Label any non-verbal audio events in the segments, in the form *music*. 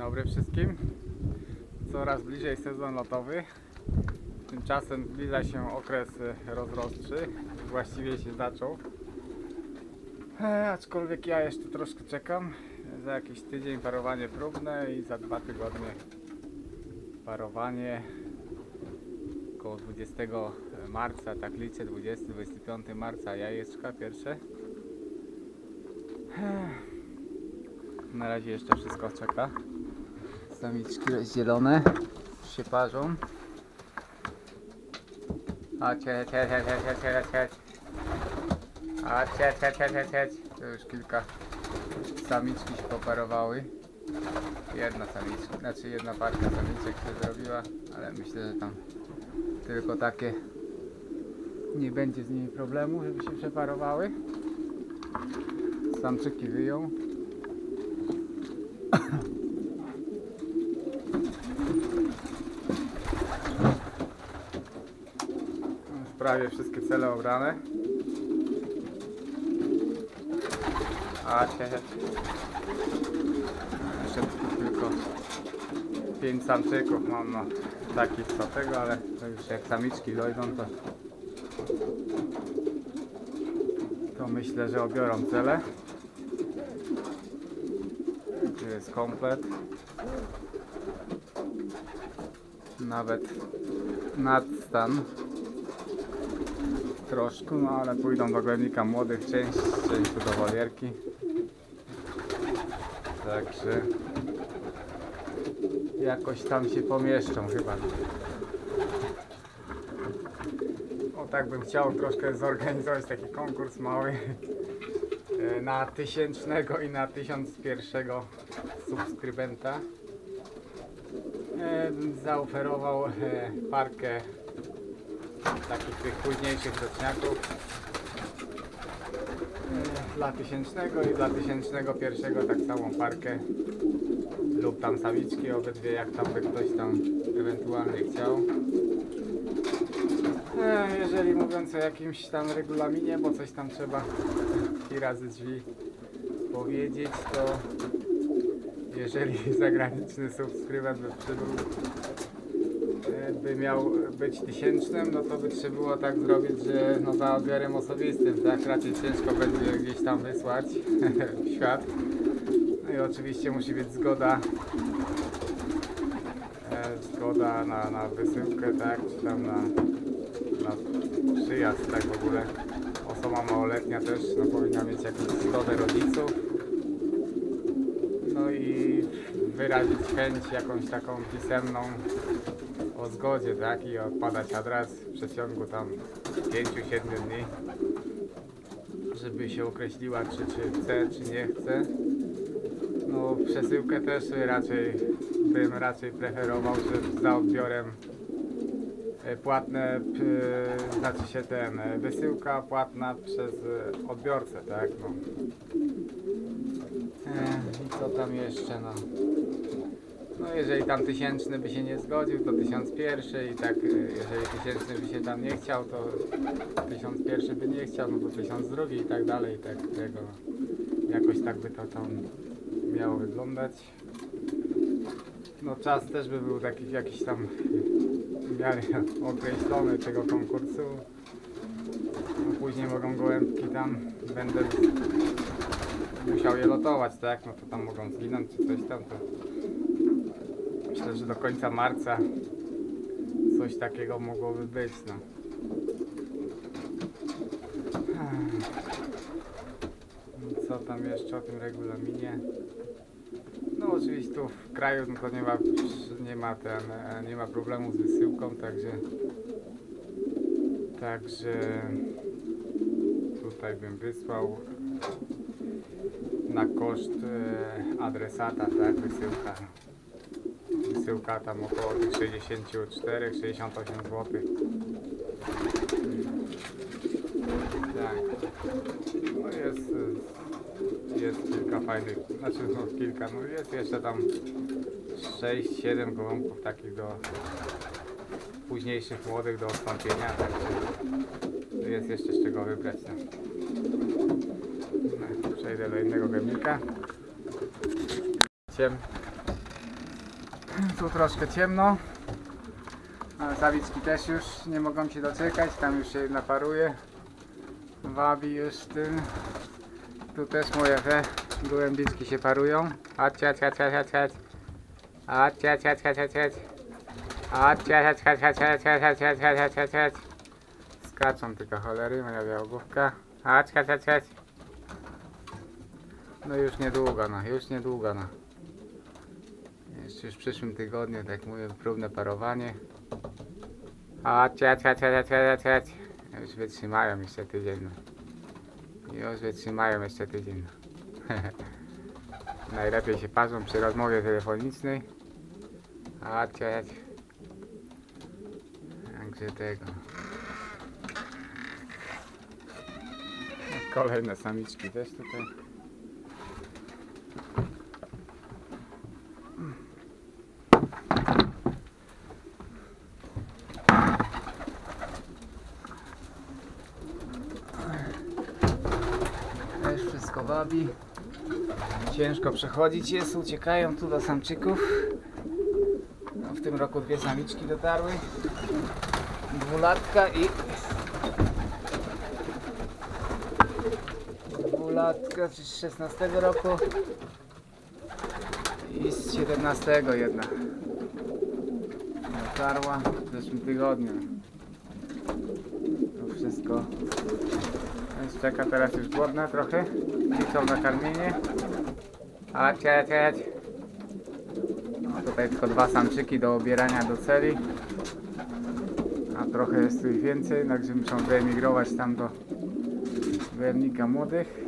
dobry wszystkim. Coraz bliżej sezon lotowy. Tymczasem zbliża się okres e, rozrodczy. Właściwie się zaczął. E, aczkolwiek ja jeszcze troszkę czekam. Za jakiś tydzień parowanie próbne i za dwa tygodnie parowanie około 20 marca, tak liczę, 20-25 marca jajeczka pierwsze. Na razie jeszcze wszystko czeka. Samiczki rozdzielone się parzą. Chodź, chodź, chodź, chodź, chodź, chodź. To już kilka samiczki się poparowały. Jedna samiczka, znaczy jedna parka samiczek się zrobiła, ale myślę, że tam tylko takie nie będzie z nimi problemu, żeby się przeparowały. Samczyki wyją. Już prawie wszystkie cele obrane. A się. Jeszcze tylko 5 samczyków mam no takich co tego, ale to już jak samiczki dojdą to to myślę, że obiorą cele. Tu jest komplet. Nawet nadstan. Troszkę, no ale pójdą do głębnika młodych część, część do wolierki. Także jakoś tam się pomieszczą chyba. O tak bym chciał troszkę zorganizować taki konkurs mały e, na tysięcznego i na tysiąc pierwszego subskrybenta. E, zaoferował e, parkę takich tych późniejszych roczniaków e, dla tysięcznego i dla tysięcznego pierwszego tak samą parkę lub tam samiczki obydwie jak tam by ktoś tam ewentualnie chciał. E, Jeżeli mówiąc o jakimś tam regulaminie, bo coś tam trzeba i razy drzwi powiedzieć, to jeżeli *laughs* zagraniczny subskrybent by przybył, by miał być tysięcznym, no to by trzeba było tak zrobić, że no za odbiorem osobistym, tak? Raczej ciężko będzie gdzieś tam wysłać *laughs* w świat. No i oczywiście musi być zgoda e, zgoda na, na wysyłkę, tak, czy tam na, na przyjazd, tak w ogóle. Osoba małoletnia też no, powinna mieć jakąś zgodę rodziców. No i wyrazić chęć jakąś taką pisemną o zgodzie, tak, i odpadać adres w przeciągu tam 5-7 dni, żeby się określiła, czy, czy chce, czy nie chce. No przesyłkę też raczej bym raczej preferował, że za odbiorem e, płatne, znaczy się ten, e, wysyłka płatna przez e, odbiorcę, tak? No. I co tam jeszcze, no. No jeżeli tam tysięczny by się nie zgodził, to tysiąc pierwszy i tak e, jeżeli tysięczny by się tam nie chciał, to tysiąc pierwszy by nie chciał, no to tysiąc drugi i tak dalej, i tak tego. Jakoś tak by to tam miało wyglądać. No czas też by był taki jakiś tam w miarę określony tego konkursu. No, później mogą gołębki tam, będę musiał je lotować, tak? No to tam mogą zginąć czy coś tam. To myślę, że do końca marca coś takiego mogłoby być, no. Co tam jeszcze o tym regulaminie? No oczywiście tu w kraju no to nie ma, nie ma ten, e, nie ma problemu z wysyłką, także także tutaj bym wysłał na koszt e, adresata, tak, wysyłka. Wysyłka tam około tych 64-68 zł. Tak. No jest, jest kilka fajnych, znaczy no kilka, no jest jeszcze tam 6-7 gołąbków takich do późniejszych młodych do odstąpienia, także jest jeszcze z czego wybrać. No. No, Przejdę do innego gębnika. Tu troszkę ciemno. Ale sawiczki też już nie mogą się doczekać. Tam już się jedna paruje. Wabi już tym. Tu też moje te gołębiczki się parują. Chodźcie, chodźcie, chodźcie, chodźcie. Chodźcie, chodźcie, chodźcie, chodźcie. Chodźcie, chodźcie, chodźcie, chodźcie, chodźcie, chodźcie, chodźcie, chodźcie. Skaczą tylko cholery, moja białogłówka. Chodź, chodź, chodź, chodź. No już niedługo, no, już niedługo, no. Jeszcze już w przyszłym tygodniu, tak mówię, próbne parowanie. Chodź, chodź, chodź, chodź, chodź. Już wytrzymają jeszcze tydzień, no. Już wytrzymają jeszcze tydzień. no. *laughs* Najlepiej się parzą przy rozmowie telefonicznej. Chodźcie, chodź. Także tego. Kolejne samiczki też tutaj. Też wszystko bawi. Ciężko przechodzić jest, uciekają tu do samczyków. No, w tym roku dwie samiczki dotarły. Dwulatka i dwulatka z 16 roku i z 17 jedna dotarła w zeszłym tygodniu to wszystko więc czeka teraz już głodna trochę liczą na karmienie a cieć, cieć. No, tutaj tylko dwa samczyki do obierania do celi a trochę jest tu ich więcej także muszą wyemigrować tam do Wernika młodych.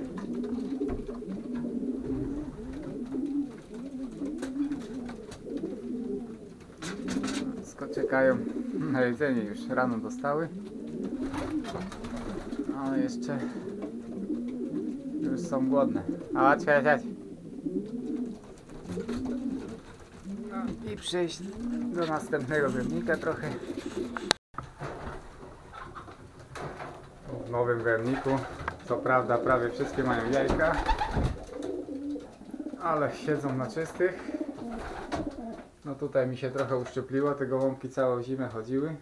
Wszystko czekają na jedzenie już rano dostały. Ale jeszcze już są głodne. A chodź, chodź. No I przejść do następnego zbiornika trochę. W nowym werniku. Co prawda prawie wszystkie mają jajka, ale siedzą na czystych. No tutaj mi się trochę uszczupliło, te gołąbki całą zimę chodziły.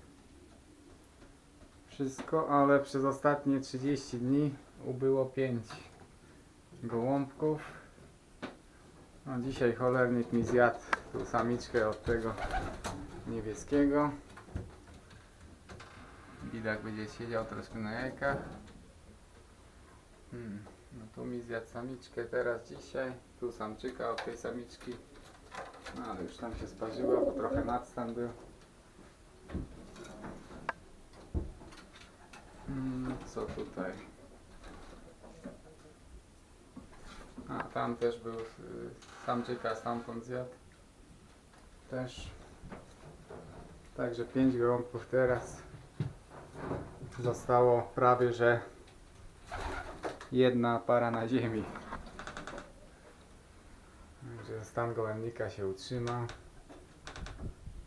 Wszystko, ale przez ostatnie 30 dni ubyło 5 gołąbków. No dzisiaj cholernik mi zjadł tu samiczkę od tego niebieskiego. Bidak będzie siedział troszkę na jajkach. Hmm. No tu mi zjadł samiczkę teraz dzisiaj. Tu samczyka od tej samiczki. No ale już tam się sparzyła, bo trochę nadstan był. Co tutaj? A tam też był y, samczyka stamtąd zjadł. Też. Także pięć gołąbków teraz. Zostało prawie, że jedna para na ziemi. Także stan gołębnika się utrzyma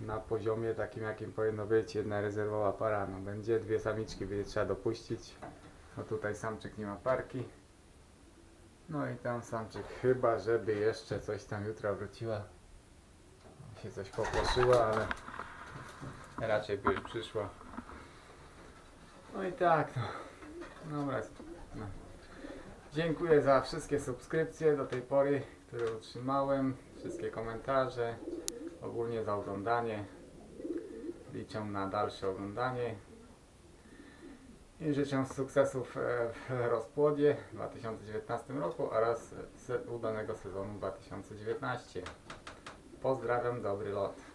na poziomie takim jakim powinno być jedna rezerwowa para. No będzie dwie samiczki będzie trzeba dopuścić. No tutaj samczyk nie ma parki. No i tam samczyk chyba żeby jeszcze coś tam jutro wróciła. Się coś popłoszyła, ale raczej by już przyszła. No i tak no. Dobra. No. Dziękuję za wszystkie subskrypcje do tej pory, które utrzymałem, wszystkie komentarze, ogólnie za oglądanie. Liczę na dalsze oglądanie. I życzę sukcesów e, w rozpłodzie w 2019 roku oraz udanego sezonu 2019. Pozdrawiam, dobry lot.